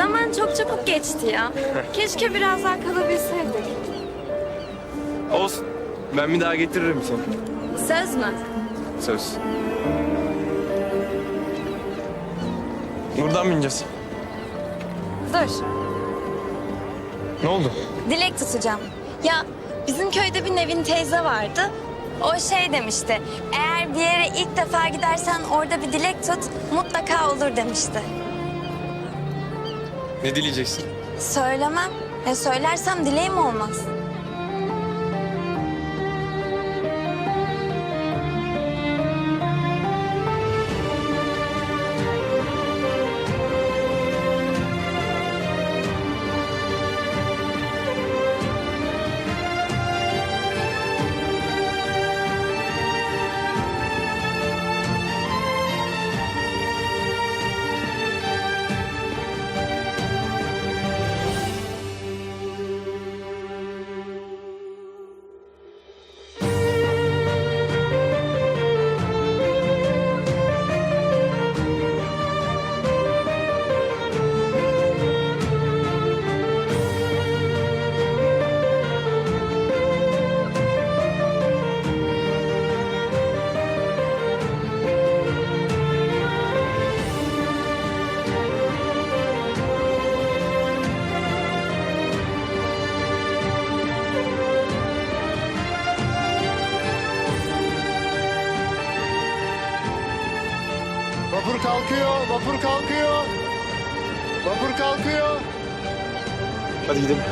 Zaman çok çabuk geçti ya. Keşke biraz daha kalabilseydik. Olsun. Ben bir daha getiririm seni. Söz mü? Söz. Buradan mı ineceğiz? Dur. Ne oldu? Dilek tutacağım. Ya bizim köyde bir Nevin teyze vardı. O şey demişti. Eğer bir yere ilk defa gidersen orada bir dilek tut mutlaka olur demişti. Ne dileyeceksin? Söylemem. E söylersem dileğim olmaz. Vapur kalkıyor, vapur kalkıyor. Vapur kalkıyor. Hadi gidelim.